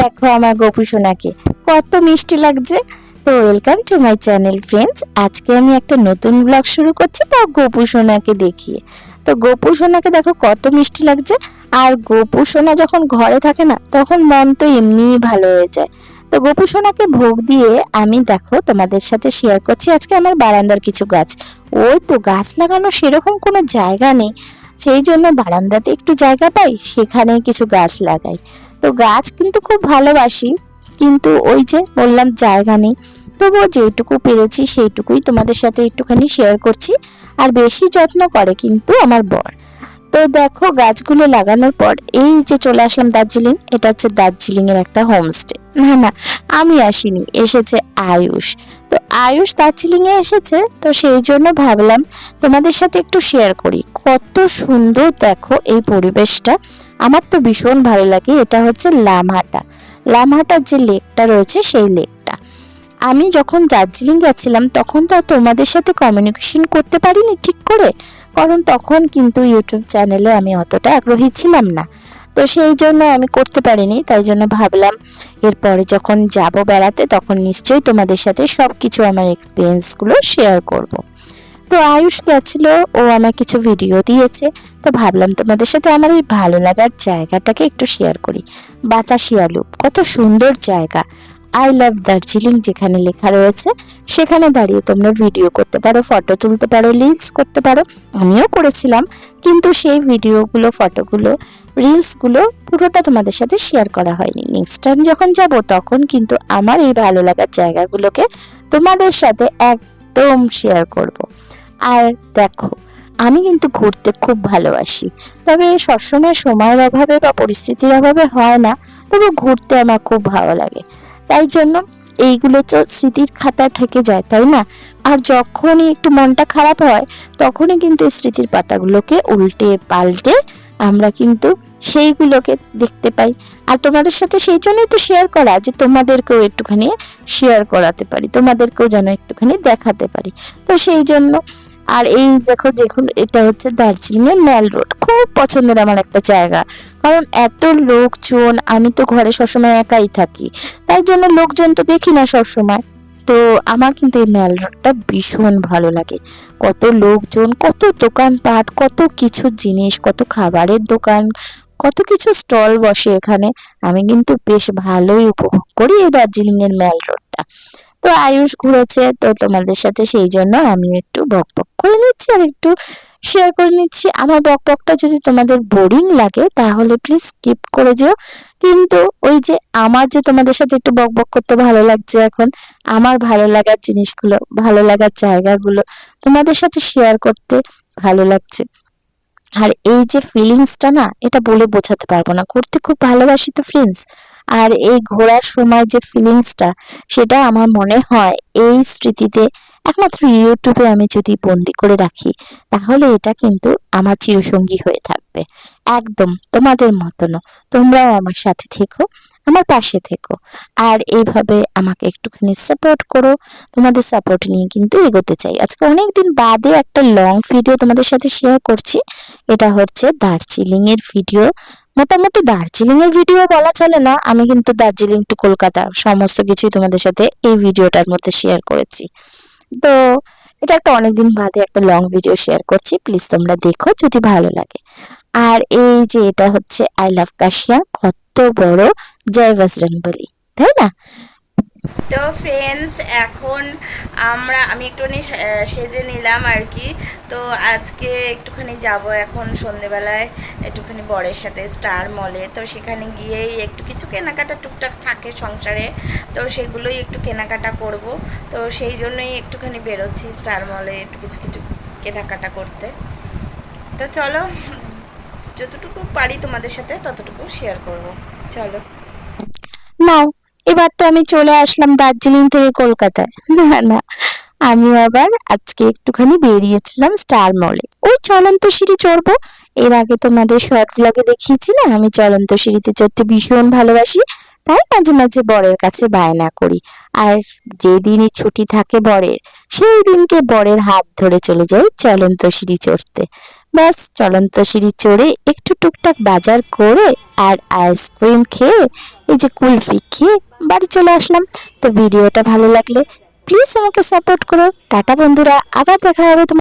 দেখো আমার গোপু সোনাকে, কত মিষ্টি লাগছে। তো welcome to my channel friends আজকে আমি একটা নতুন ব্লগ শুরু করছি, তো গোপু সোনাকে দেখিয়ে। তো গোপু সোনাকে দেখো কত মিষ্টি লাগছে। আর গোপু সোনা যখন ঘরে থাকে না, তখন মন তো এমনিই ভালো হয়ে যায়। তো গোপু সোনাকে ভোগ দিয়ে আমি দেখো তোমাদের সাথে শেয়ার করছি আজকে আমার বারান্দার কিছু গাছ। ওই তো গাছ লাগানো সেরকম কোনো জায়গা নেই। সেই জন্য বারান্দাতে একটু জায়গা পাই সেখানে কিছু গাছ লাগাই। তো গাছ কিন্তু খুব ভালোবাসি, কিন্তু ওই যে বললাম জায়গা নেই। তবুও যেটুকু পেরেছি সেইটুকুই তোমাদের সাথে একটুখানি শেয়ার করছি, আর বেশি যত্ন করে কিন্তু আমার বর। তো দেখো গাছগুলো লাগানোর পর এই যে চলে আসলাম দার্জিলিং, এটা হচ্ছে দার্জিলিংয়ের একটা হোমস্টে না না, আমি আসিনি, এসেছে আয়ুষ। তো আয়ুষ দার্জিলিং এ এসেছে, তো সেই জন্য ভাবলাম তোমাদের সাথে একটু শেয়ার করি। কত সুন্দর দেখো এই পরিবেশটা। আমার তো ভীষণ ভালো লাগে, এটা হচ্ছে লামহাটা। লামহাটার যে লেকটা রয়েছে, সেই লেকটা। আমি যখন দার্জিলিং গেছিলাম, তখন তো তোমাদের সাথে কমিউনিকেশন করতে পারিনি ঠিক করে, কারণ তখন কিন্তু ইউটিউব চ্যানেলে আমি অতটা আগ্রহী ছিলাম না। তো সেই জন্য আমি করতে পারিনি, তাই জন্য ভাবলাম এরপরে যখন যাব বেড়াতে তখন নিশ্চয়ই তোমাদের সাথে সব কিছু আমার এক্সপিরিয়েন্সগুলো শেয়ার করব। তো আয়ুষ গেছিল, ও আমার কিছু ভিডিও দিয়েছে, তো ভাবলাম তোমাদের সাথে আমার এই ভালো লাগার জায়গাটাকে একটু শেয়ার করি বাতাসিয়া লুপ কত সুন্দর জায়গা আই লাভ দার্জিলিং যেখানে লেখা রয়েছে, সেখানে দাঁড়িয়ে তোমরা ভিডিও করতে পারো ফটো তুলতে পারো রিলস করতে পারো। আমিও করেছিলাম, কিন্তু সেই ভিডিওগুলো ফটোগুলো রিলসগুলো পুরোটা তোমাদের সাথে শেয়ার করা হয়নি। নেক্সট টাইম যখন যাব, তখন কিন্তু আমার এই ভালো লাগার জায়গাগুলোকে তোমাদের সাথে একদম শেয়ার করব। আর দেখো, আমি কিন্তু ঘুরতে খুব ভালোবাসি, তবে সবসময় সময়ের অভাবে বা পরিস্থিতির অভাবে হয় না, তবে ঘুরতে আমার খুব ভালো লাগে। তাই জন্য এইগুলো তো স্মৃতির খাতায় থেকে যায়, তাই না? আর যখনই একটু মনটা খারাপ হয়, তখনই কিন্তু স্মৃতির পাতাগুলোকে উল্টে পাল্টে আমরা কিন্তু সেইগুলোকে দেখতে পাই। আর তোমাদের সাথে সেই জন্যই তো শেয়ার করা যে তোমাদেরকেও একটুখানি শেয়ার করাতে পারি, তোমাদেরকেও যেন একটুখানি দেখাতে পারি। তো সেই জন্য আর এই দেখো, দেখুন, এটা হচ্ছে দার্জিলিং এর ম্যাল রোড। খুব পছন্দের আমার একটা জায়গা। কারণ এত লোকজন, আমি তো ঘরে সবসময় একাই থাকি। তাই জন্য লোকজন তো দেখি না সবসময়। তো আমার কিন্তু এই ম্যাল রোডটা ভীষণ ভালো লাগে। কত লোকজন, কত দোকানপাট, কত কিছু জিনিস, কত খাবারের দোকান, কত কিছু স্টল বসে এখানে। আমি কিন্তু বেশ ভালোই উপভোগ করি এই দার্জিলিং এর ম্যাল রোডটা। তো আয়ুষ ঘুরেছে, তো তোমাদের সাথে সেই জন্য আমি একটু বক বক করে নিচ্ছি আর একটু শেয়ার করে নিচ্ছি। আমার বক বকটা যদি তোমাদের বোরিং লাগে, তাহলে প্লিজ স্কিপ করে যেও। কিন্তু ওই যে আমার যে তোমাদের সাথে একটু বক বক করতে ভালো লাগছে এখন, আমার ভালো লাগার জিনিসগুলো, ভালো লাগার জায়গাগুলো তোমাদের সাথে শেয়ার করতে ভালো লাগছে। আর এই যে ফিলিংসটা না, এটা বলে বোঝাতে পারব না। করতে খুব ভালোবাসি তো ফ্রেন্ডস আর এই ঘোরার সময় যে ফিলিংসটা সেটা আমার মনে হয় এই স্মৃতিতে একমাত্র ইউটিউবে আমি যদি বন্দি করে রাখি, তাহলে এটা কিন্তু আমার চিরসঙ্গী হয়ে থাকবে। একদম তোমাদের মতনও। তোমরাও আমার সাথে থেকো। আমার পাশে থেকো। আর এইভাবে আমাকে একটুখানি সাপোর্ট করো। তোমাদের সাপোর্ট নিয়ে কিন্তু এগোতে চাই। আজকে অনেকদিন বাদে একটা লং ভিডিও তোমাদের সাথে শেয়ার করছি। এটা হচ্ছে দার্জিলিং এর ভিডিও মোটামুটি দার্জিলিং এর ভিডিও বলা চলে না। আমি কিন্তু দার্জিলিং টু কলকাতা সমস্ত কিছুই তোমাদের সাথে এই ভিডিওটার মধ্যে শেয়ার করেছি। তো এটা একটা অনেকদিন বাদে একটা লং ভিডিও শেয়ার করছি। প্লিজ তোমরা দেখো যদি ভালো লাগে। আর এই যে এটা হচ্ছে আই লাভ কাশিয়া কত বড় জয় বজরং বলি তাই না? তো ফ্রেন্ডস এখন আমরা, আমি একটুখানি সেজে নিলাম আর কি তো আজকে একটুখানি যাব এখন সন্ধেবেলায়, একটুখানি বরের সাথে স্টার মলে তো সেখানে গিয়েই একটু কিছু কেনাকাটা টুকটাক থাকে সংসারে। তো সেগুলোই একটু কেনাকাটা করব। তো সেই জন্যই একটুখানি বেরোচ্ছি স্টার মলে একটু কিছু কিছু কেনাকাটা করতে। তো চলো, যতটুকু পারি তোমাদের সাথে ততটুকু শেয়ার করব। চলো। নাও। এবার তো আমি চলে আসলাম দার্জিলিং থেকে কলকাতায়। না না, আমি আবার আজকে একটুখানি বেরিয়েছিলাম স্টার মলে। ওই চলন্ত সিঁড়ি চড়বো। এর আগে তোমাদের শর্ট ব্লগে দেখিয়েছি না? আমি চলন্ত সিঁড়িতে চড়তে ভীষণ ভালোবাসি। তাই মাঝে মাঝে বরের কাছে বায়না করি। আর যেদিনই ছুটি থাকে বরের, সেই দিনকে বরের হাত ধরে চলে যাই চলন্ত সিঁড়ি চড়তে। ব্যাস, চলন্ত সিঁড়ি চড়ে একটু টুকটাক বাজার করে আর আইসক্রিম খেয়ে, এই যে কুলফি খেয়ে বাড়ি চলে আসলাম। তো ভিডিওটা ভালো লাগলে প্লিজ আমাকে সাপোর্ট করো। টাটা বন্ধুরা, আবার দেখা হবে তোমার